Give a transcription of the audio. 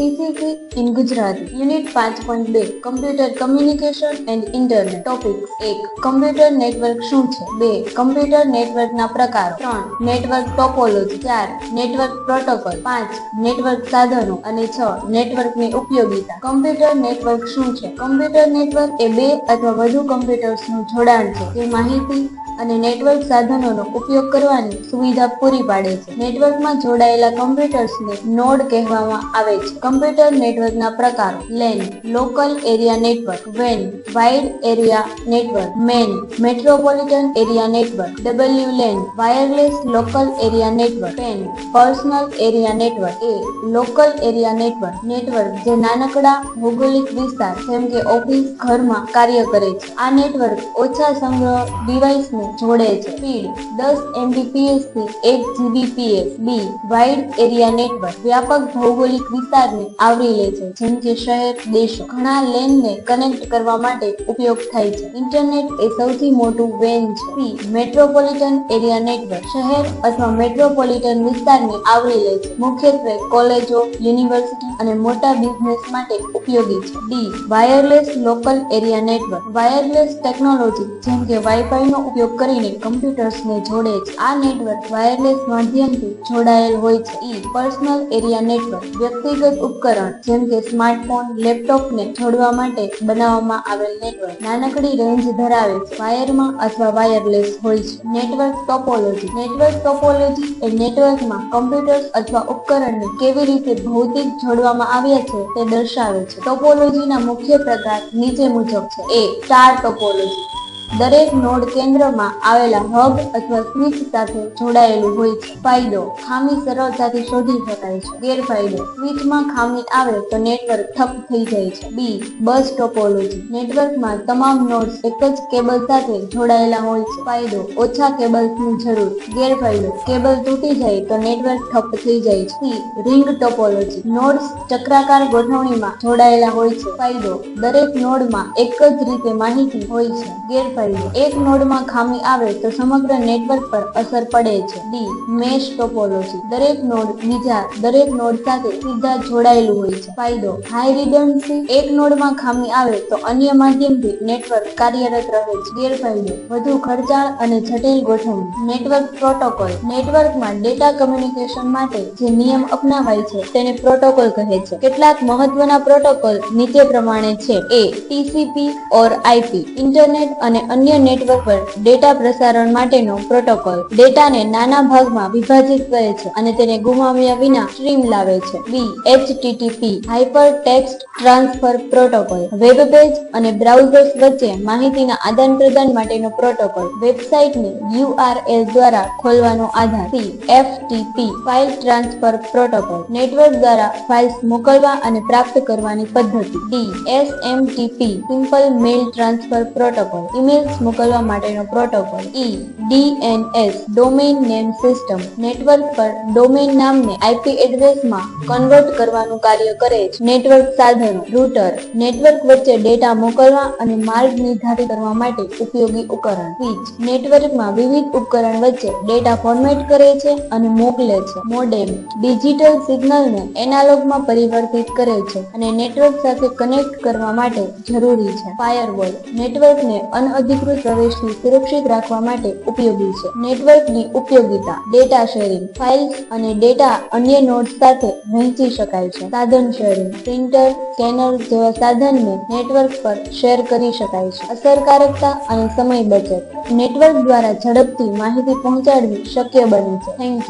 TCC in Gujarati Unit 5.2 computer communication and internet topic એક computer network શું છે? બે કમ્પ્યુટર નેટવર્કના પ્રકારો. ત્રણ નેટવર્ક ટોપોલોજી ચાર નેટવર્ક પ્રોટોકોલ પાંચ નેટવર્ક સાધનો. અને છ નેટવર્કની ઉપયોગિતા. કમ્પ્યુટર નેટવર્ક શું છે? કમ્પ્યુટર નેટવર્ક એ બે અથવા વધુ કમ્પ્યુટર્સનું જોડાણ છે. જે માહિતી અને નેટવર્ક સાધનોનો ઉપયોગ કરવાની સુવિધા પૂરી પાડે છે. નેટવર્કમાં જોડાયેલા કમ્પ્યુટર્સને નોડ કહેવામાં આવે છે. કમ્પ્યુટર નેટવર્કના પ્રકારો LAN local area network van wide area network MAN metropolitan area network W LAN wireless local area network PAN personal area network A local area network network જે નાનકડા ભૌગોલિક વિસ્તાર, જેમ કે ઓફિસ ઘરમાં કાર્ય કરે છે. આ નેટવર્ક ઓછા સંગ્રહ ડિવાઇસને જોડે છે. સ્પીડ દસ એમબીપીએસથી એક GBPS B wide area network વ્યાપક ભૌગોલિક વિસ્તારને આવરી લે છે, જેમ કે શહેર, દેશો. ઘણા લેનને કનેક્ટ કરવા માટે ઉપયોગ થાય છે. ઇન્ટરનેટ એ સૌથી મોટું વેન છે. સી મેટ્રોપોલિટન એરિયા નેટવર્ક શહેર અથવા મેટ્રોપોલિટન વિસ્તારને આવરી લે છે. મુખ્યત્વે કોલેજો, યુનિવર્સિટી અને મોટા બિઝનેસ માટે ઉપયોગી છે. D wireless local area network wireless technology જેમ કે વાઈફાઈ નો ઉપયોગ કરીને કમ્પ્યુટર્સને જોડે છે આ નેટવર્ક વાયરલેસ માધ્યમથી જોડાયેલ હોય છે. ઈ પર્સનલ એરિયા નેટવર્ક વ્યક્તિગત ઉપકરણ, જેમ કે સ્માર્ટફોન લેપટોપને જોડવા માટે બનાવવામાં આવેલ નેટવર્ક નાનકડી રેન્જ ધરાવે છે. વાયરમાં અથવા વાયરલેસ હોય છે. નેટવર્ક ટોપોલોજી નેટવર્ક ટોપોલોજી એ નેટવર્કમાં કમ્પ્યુટર્સ અથવા ઉપકરણને કેવી રીતે ભૌતિક જોડવામાં આવ્યા છે તે દર્શાવે છે. ટોપોલોજીના મુખ્ય પ્રકાર નીચે મુજબ છે. એ સ્ટાર ટોપોલોજી દરેક નોડ કેન્દ્રમાં આવેલા હબ અથવા સ્વિચ સાથે જોડાયેલું હોય છે. ફાયદો ખામી સરળતાથી શોધી શકાય છે. ગેરફાયદો સ્વિચમાં ખામી આવે તો નેટવર્ક ઠપ થઈ જાય છે. B, bus topology. નેટવર્કમાં તમામ નોડ્સ એક જ કેબલ સાથે જોડાયેલા હોય છે. ફાયદો ઓછા કેબલ્સની જરૂર. ગેરફાયદો કેબલ તૂટી જાય તો નેટવર્ક ઠપ થઈ જાય છે. C, ring topology. નોડ્સ ચક્રાકાર ગોઠવણીમાં જોડાયેલા હોય છે. ફાયદો દરેક નોડમાં એક જ રીતે માહિતી હોય છે. ગેરફાયદો એક નોડમાં ખામી આવે તો સમગ્ર નેટવર્ક પર અસર પડે છે. D mesh topology. દરેક નોડ બીજા, દરેક નોડ સાથે સીધા જોડાયેલું હોય છે. ફાયદો. હાઈ રિડન્સી એક નોડમાં ખામી આવે તો અન્ય માધ્યમથી નેટવર્ક કાર્યરત રહે છે. ગેરફાયદો. વધુ ખર્ચાળ અને જટિલ ગોઠવણી. Network protocol. નેટવર્કમાં ડેટા કમ્યુનિકેશન માટે જે નિયમ અપનાવાય છે તેને પ્રોટોકોલ કહે છે. કેટલાક મહત્વના પ્રોટોકોલ નીચે પ્રમાણે છે. A TCP or IP internet અને અન્ય નેટવર્ક પર ડેટા પ્રસારણ માટેનો પ્રોટોકોલ. ડેટાને નાના ભાગમાં વિભાજિત કરે છે અને તેને ગુમાવ્યા વિના સ્ટ્રીમ લાવે છે. B HTTP hypertext transfer protocol web page અને બ્રાઉઝર્સ વચ્ચે માહિતીના આદાન પ્રદાન માટેનો પ્રોટોકોલ. વેબસાઇટને યુઆરએલ દ્વારા ખોલવાનો આધાર. C FTP file transfer protocol network દ્વારા ફાઇલ્સ મોકલવા અને પ્રાપ્ત કરવાની પદ્ધતિ. D SMTP simple mail transfer protocol emails મોકલવા માટેનો protocol E DNS domain name system network પર ડોમેન નામને આઈપી એડ્રેસમાં કન્વર્ટ કરવાનું કાર્ય કરે છે. નેટવર્ક સાધનો રૂટર નેટવર્ક વચ્ચે ડેટા મોકલવા અને માર્ગ નિર્ધારિત કરવા માટે ઉપયોગી ઉપકરણ. સ્વિચ નેટવર્કમાં વિવિધ ઉપકરણ વચ્ચે ડેટા ફોર્મેટ કરે છે અને મોકલે છે. મોડેમ ડિજિટલ સિગ્નલને એનાલોગમાં પરિવર્તિત કરે છે અને નેટવર્ક સાથે કનેક્ટ કરવા માટે જરૂરી છે. ફાયરવોલ નેટવર્કને અનઅધિકૃત પ્રવેશથી સુરક્ષિત રાખવા માટે ઉપયોગી છે. નેટવર્કની ઉપયોગિતા ડેટા શેરિંગ, ફાઇલ્સ અને ડેટા અન્ય નોડ્સ સાથે વહેંચી શકાય છે. સાધન શેરિંગ, પ્રિન્ટર, સ્કેનર જેવા સાધનને નેટવર્ક પર શેર કરી શકાય છે. અસરકારકતા અને સમય બચત. નેટવર્ક દ્વારા ઝડપથી માહિતી પહોંચાડવી શક્ય બને છે. Thank you.